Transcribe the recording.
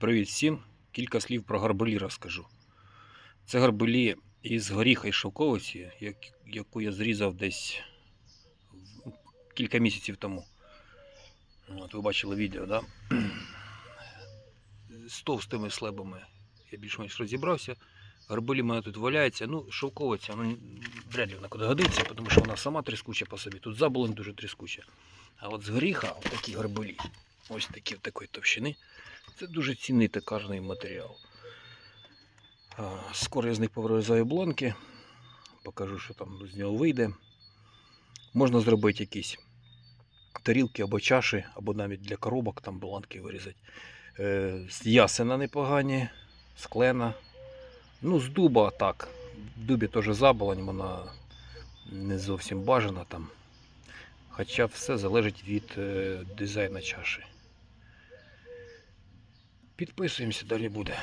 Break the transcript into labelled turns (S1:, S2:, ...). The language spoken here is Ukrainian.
S1: Привіт всім! Кілька слів про гарбелі розкажу. Це гарбелі із горіха і шовковиці, як- яку я зрізав десь кілька місяців тому. От, ви бачили відео, да? З товстими слебами я більш-менш розібрався. Гарбелі в мене тут валяється. Ну, шовковиця, ну, вряд ли вона куди годиться, тому що вона сама тріскуча по собі. Тут заболонь дуже тріскуча. А от з горіха такі гарбелі, ось такі такої товщини. Це дуже цінний токарний матеріал. Скоро я з них повирізаю бланки, покажу, що там з нього вийде. Можна зробити якісь тарілки або чаші, або навіть для коробок там бланки вирізати. Е, З ясена непогані, з клена. Ну, з дуба так. В дубі теж заболонь, вона не зовсім бажана там. Хоча все залежить від е, дизайну чаші. Підписуємося, далі буде.